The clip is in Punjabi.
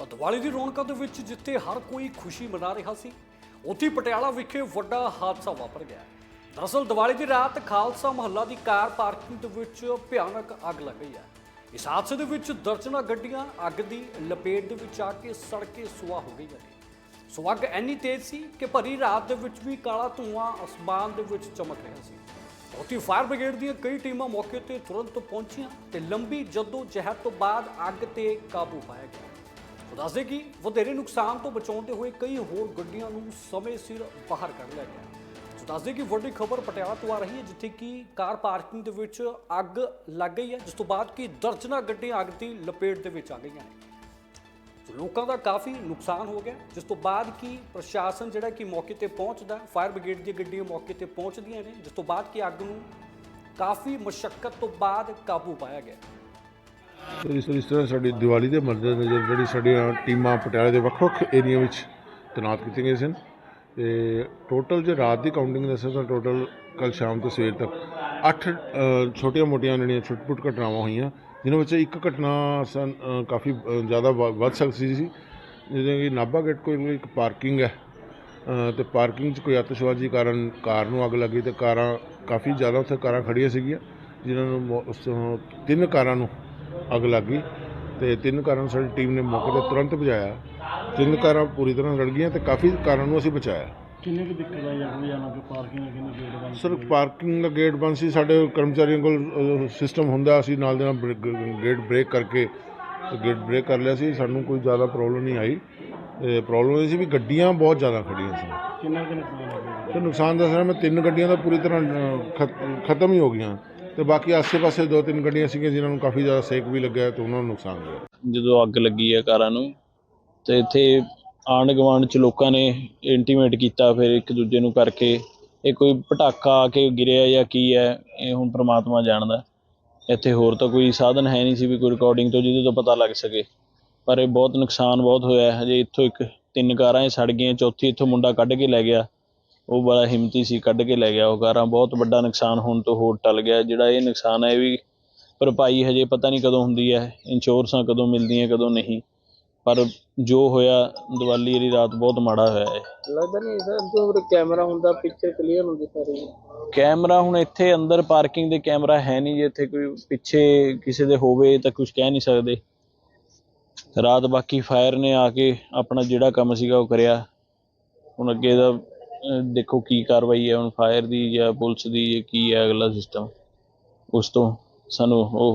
ਤਾਂ ਦੀਵਾਲੀ ਦੀ ਰੌਣਕਾਂ ਦੇ ਵਿੱਚ ਜਿੱਥੇ ਹਰ ਕੋਈ ਖੁਸ਼ੀ ਮਨਾ ਰਿਹਾ ਸੀ, ਉੱਥੇ ਪਟਿਆਲਾ ਵਿਖੇ ਵੱਡਾ ਹਾਦਸਾ ਵਾਪਰ ਗਿਆ। ਦਰਅਸਲ ਦੀਵਾਲੀ ਦੀ ਰਾਤ ਖਾਲਸਾ ਮਹੱਲਾ ਦੀ ਕਾਰ ਪਾਰਕਿੰਗ ਦੇ ਵਿੱਚ ਭਿਆਨਕ ਅੱਗ ਲੱਗ ਗਈ ਹੈ। ਇਸ ਹਾਦਸੇ ਦੇ ਵਿੱਚ ਦਰਜਨਾਂ ਗੱਡੀਆਂ ਅੱਗ ਦੀ ਲਪੇਟ ਦੇ ਵਿੱਚ ਆ ਕੇ ਸੜ ਕੇ ਸੁਆਹ ਹੋ ਗਈਆਂ ਨੇ। ਸੋ ਅੱਗ ਇੰਨੀ ਤੇਜ਼ ਸੀ ਕਿ ਭਰੀ ਰਾਤ ਦੇ ਵਿੱਚ ਵੀ ਕਾਲਾ ਧੂੰਆਂ ਅਸਮਾਨ ਦੇ ਵਿੱਚ ਚਮਕ ਰਿਹਾ ਸੀ। ਉੱਥੇ ਫਾਇਰ ਬ੍ਰਿਗੇਡ ਦੀਆਂ ਕਈ ਟੀਮਾਂ ਮੌਕੇ ਤੇ ਤੁਰੰਤ ਪਹੁੰਚੀਆਂ ਤੇ ਲੰਬੀ ਜਦੋਂ ਜਹਿਦ ਤੋਂ ਬਾਅਦ ਅੱਗ ਤੇ ਕਾਬੂ ਪਾਇਆ ਗਿਆ। ਦੱਸਦੇ ਕਿ, ਵਧੇਰੇ ਨੁਕਸਾਨ ਤੋਂ ਬਚਾਉਂਦੇ ਹੋਏ ਕਈ ਹੋਰ ਗੱਡੀਆਂ ਨੂੰ ਸਮੇਂ ਸਿਰ ਬਾਹਰ ਕੱਢ ਲਿਆ ਗਿਆ। ਸੋ ਦੱਸਦੇ ਕਿ, ਵੱਡੀ ਖਬਰ ਪਟਿਆਲਾ ਤੋਂ ਆ ਰਹੀ ਹੈ, ਜਿੱਥੇ ਕਿ ਕਾਰ ਪਾਰਕਿੰਗ ਦੇ ਵਿੱਚ ਅੱਗ ਲੱਗ ਗਈ ਹੈ, ਜਿਸ ਤੋਂ ਬਾਅਦ ਕਿ ਦਰਜਨਾਂ ਗੱਡੀਆਂ ਅੱਗ ਦੀ ਲਪੇਟ ਦੇ ਵਿੱਚ ਆ ਗਈਆਂ ਨੇ। ਸੋ ਲੋਕਾਂ ਦਾ ਕਾਫੀ ਨੁਕਸਾਨ ਹੋ ਗਿਆ, ਜਿਸ ਤੋਂ ਬਾਅਦ ਕਿ ਪ੍ਰਸ਼ਾਸਨ ਜਿਹੜਾ ਕਿ ਮੌਕੇ ਤੇ ਪਹੁੰਚਦਾ, ਫਾਇਰ ਬ੍ਰਿਗੇਡ ਦੀਆਂ ਗੱਡੀਆਂ ਮੌਕੇ ਤੇ ਪਹੁੰਚਦੀਆਂ ਨੇ, ਜਿਸ ਤੋਂ ਬਾਅਦ ਕਿ ਅੱਗ ਨੂੰ ਕਾਫੀ ਮੁਸ਼ਕਲ ਤੋਂ ਬਾਅਦ ਕਾਬੂ ਪਾਇਆ ਗਿਆ। ਇਸ ਇਸ ਤਰ੍ਹਾਂ ਸਾਡੀ ਦੀਵਾਲੀ ਦੇ ਮੱਦੇਨਜ਼ਰ ਜਿਹੜੀ ਸਾਡੀਆਂ ਟੀਮਾਂ ਪਟਿਆਲੇ ਦੇ ਵੱਖ-ਵੱਖ ਏਰੀਆ ਵਿੱਚ ਤੈਨਾਤ ਕੀਤੀਆਂ ਗਈਆਂ ਸਨ। ਤੇ ਟੋਟਲ ਜੇ ਰਾਤ ਦੀ ਕਾਊਂਟਿੰਗ ਦੱਸਾਂ ਤਾਂ ਟੋਟਲ ਕੱਲ ਸ਼ਾਮ ਤੋਂ ਸਵੇਰ ਤੱਕ 8 ਛੋਟੀਆਂ-ਮੋਟੀਆਂ ਜਿਹੜੀਆਂ ਛੁੱਟ-ਪੁੱਟ ਘਟਨਾਵਾਂ ਹੋਈਆਂ ਜਿਨ੍ਹਾਂ ਵਿੱਚ ਇੱਕ ਘਟਨਾ ਸਨ ਕਾਫੀ ਜ਼ਿਆਦਾ ਵ- ਵੱਧ ਸਕਦੀ ਸੀ। ਜਿਵੇਂ ਕਿ ਨਾਭਾ ਗੇਟ ਕੋਲ ਇੱਕ ਪਾਰਕਿੰਗ ਹੈ ਅ, ਤੇ ਪਾਰਕਿੰਗ 'ਚ ਕੋਈ ਆਤਿਸ਼ਬਾਜ਼ੀ ਕਾਰਨ ਕਾਰ ਨੂੰ ਅੱਗ ਲੱਗੀ ਤੇ ਕਾਰਾਂ ਕਾਫੀ ਜ਼ਿਆਦਾ ਉੱਥੇ ਕਾਰਾਂ ਖੜੀਆਂ ਸੀਗੀਆਂ ਜਿਨ੍ਹਾਂ ਨੂੰ ਉਸ ਤੋਂ ਤਿੰਨ ਕਾਰਾਂ ਨੂੰ ਅੱਗ ਲੱਗ ਗਈ ਤੇ ਤਿੰਨ ਕਾਰਾਂ ਨੂੰ ਸਾਡੀ ਟੀਮ ਨੇ ਮੌਕੇ ਤੇ ਤੁਰੰਤ ਬੁਝਾਇਆ। ਤਿੰਨ ਕਾਰਾਂ ਪੂਰੀ ਤਰ੍ਹਾਂ ਸੜ ਗਈਆਂ ਤੇ ਕਾਫੀ ਕਾਰਾਂ ਨੂੰ ਅਸੀਂ ਬਚਾਇਆ। ਕਿੰਨੇ ਕੁ ਦਿੱਕਤ ਆਈ ਜਾਂਦੀ ਜਾਣਾ ਕਿ ਪਾਰਕਿੰਗ ਹੈ ਕਿੰਨੇ ਗੇਟ ਬੰਦ ਸਰ ਪਾਰਕਿੰਗ ਦਾ ਗੇਟ ਬੰਦ ਸੀ। ਸਾਡੇ ਕਰਮਚਾਰੀਆਂ ਕੋਲ ਸਿਸਟਮ ਹੁੰਦਾ ਅਸੀਂ ਨਾਲ ਦੇ ਨਾਲ ਗੇਟ ਬ੍ਰੇਕ ਕਰਕੇ ਗੇਟ ਬ੍ਰੇਕ ਕਰ ਲਿਆ ਸੀ। ਸਾਨੂੰ ਕੋਈ ਜ਼ਿਆਦਾ ਪ੍ਰੋਬਲਮ ਨਹੀਂ ਆਈ। ਪ੍ਰੋਬਲਮ ਇਹ ਸੀ ਵੀ ਗੱਡੀਆਂ ਬਹੁਤ ਜ਼ਿਆਦਾ ਖੜੀਆਂ ਸੀ। ਕਿੰਨਾ ਕੁ ਨੁਕਸਾਨ ਹੋ ਗਿਆ? ਤੇ ਨੁਕਸਾਨ ਦੱਸ ਰਿਹਾ ਮੈਂ ਤਿੰਨ ਗੱਡੀਆਂ ਤਾਂ ਪੂਰੀ ਤਰ੍ਹਾਂ ਖਤਮ ਹੀ ਹੋ ਗਈਆਂ। ਤੇ ਬਾਕੀ ਆਸੇ-ਪਾਸੇ ਦੋ ਤਿੰਨ ਗੱਡੀਆਂ ਸੀਗੀਆਂ ਜਿਨ੍ਹਾਂ ਨੂੰ ਕਾਫੀ ਜ਼ਿਆਦਾ ਸੇਕ ਵੀ ਲੱਗਿਆ ਤੇ ਉਹਨਾਂ ਨੂੰ ਨੁਕਸਾਨ ਹੋਇਆ। ਜਦੋਂ ਅੱਗ ਲੱਗੀ ਹੈ ਕਾਰਾਂ ਨੂੰ, ਤੇ ਇੱਥੇ ਆਂਢ ਗੁਆਂਢ ਚ ਲੋਕਾਂ ਨੇ ਇੰਟੀਮੇਟ ਕੀਤਾ ਫਿਰ ਇੱਕ ਦੂਜੇ ਨੂੰ ਕਰਕੇ, ਇਹ ਕੋਈ ਪਟਾਕਾ ਆ ਕੇ ਗਿਰਿਆ ਜਾਂ ਕੀ ਹੈ ਇਹ ਹੁਣ ਪ੍ਰਮਾਤਮਾ ਜਾਣਦਾ। ਇੱਥੇ ਹੋਰ ਤਾਂ ਕੋਈ ਸਾਧਨ ਹੈ ਨਹੀਂ ਸੀ ਵੀ ਕੋਈ ਰਿਕਾਰਡਿੰਗ ਤੋਂ ਜਿਹਦੇ ਤੋਂ ਪਤਾ ਲੱਗ ਸਕੇ। ਪਰ ਇਹ ਬਹੁਤ ਨੁਕਸਾਨ ਬਹੁਤ ਹੋਇਆ, ਹਜੇ ਇੱਥੋਂ ਇੱਕ ਤਿੰਨ ਕਾਰਾਂ ਇਹ ਸੜ ਗਈਆਂ, ਚੌਥੀ ਇੱਥੋਂ ਮੁੰਡਾ ਕੱਢ ਕੇ ਲੈ ਗਿਆ। ਉਹ ਬੜਾ ਹਿੰਮਤੀ ਸੀ ਕੱਢ ਕੇ ਲੈ ਗਿਆ ਉਹ ਕਾਰਾਂ। ਬਹੁਤ ਵੱਡਾ ਨੁਕਸਾਨ ਹੋਣ ਤੋਂ ਹੋਰ ਟਲ ਗਿਆ। ਜਿਹੜਾ ਇਹ ਨੁਕਸਾਨ ਹੈ ਇਹ ਵੀ ਭਰਪਾਈ ਹਜੇ ਪਤਾ ਨਹੀਂ ਕਦੋਂ ਹੁੰਦੀ ਹੈ। ਇੰਸ਼ੋਰੈਂਸਾਂ ਕਦੋਂ ਮਿਲਦੀਆਂ ਕਦੋਂ ਨਹੀਂ। ਪਰ ਜੋ ਹੋਇਆ ਦੀਵਾਲੀ ਵਾਲੀ ਰਾਤ ਬਹੁਤ ਮਾੜਾ ਹੋਇਆ ਹੈ ਲੱਗਦਾ ਨਹੀਂ ਸਰ ਜੋ ਕੈਮਰਾ ਹੁੰਦਾ ਪਿਕਚਰ ਕਲੀਅਰ ਹੁੰਦੀ ਸਾਰੀ। ਕੈਮਰਾ ਹੁਣ ਇੱਥੇ ਅੰਦਰ ਪਾਰਕਿੰਗ ਦੇ ਕੈਮਰਾ ਹੈ ਨਹੀਂ। ਜੇ ਇੱਥੇ ਕੋਈ ਪਿੱਛੇ ਕਿਸੇ ਦੇ ਹੋਵੇ ਤਾਂ ਕੁਝ ਕਹਿ ਨਹੀਂ ਸਕਦੇ। ਰਾਤ ਬਾਕੀ ਫਾਇਰ ਨੇ ਆ ਕੇ ਆਪਣਾ ਜਿਹੜਾ ਕੰਮ ਸੀਗਾ ਉਹ ਕਰਿਆ। ਹੁਣ ਅੱਗੇ ਦਾ ਦੇਖੋ ਕੀ ਕਾਰਵਾਈ ਹੈ, ਹੁਣ ਫਾਇਰ ਦੀ ਜਾਂ ਪੁਲਿਸ ਦੀ ਜਾਂ ਕੀ ਹੈ ਅਗਲਾ ਸਿਸਟਮ ਉਸ ਤੋਂ ਸਾਨੂੰ ਉਹ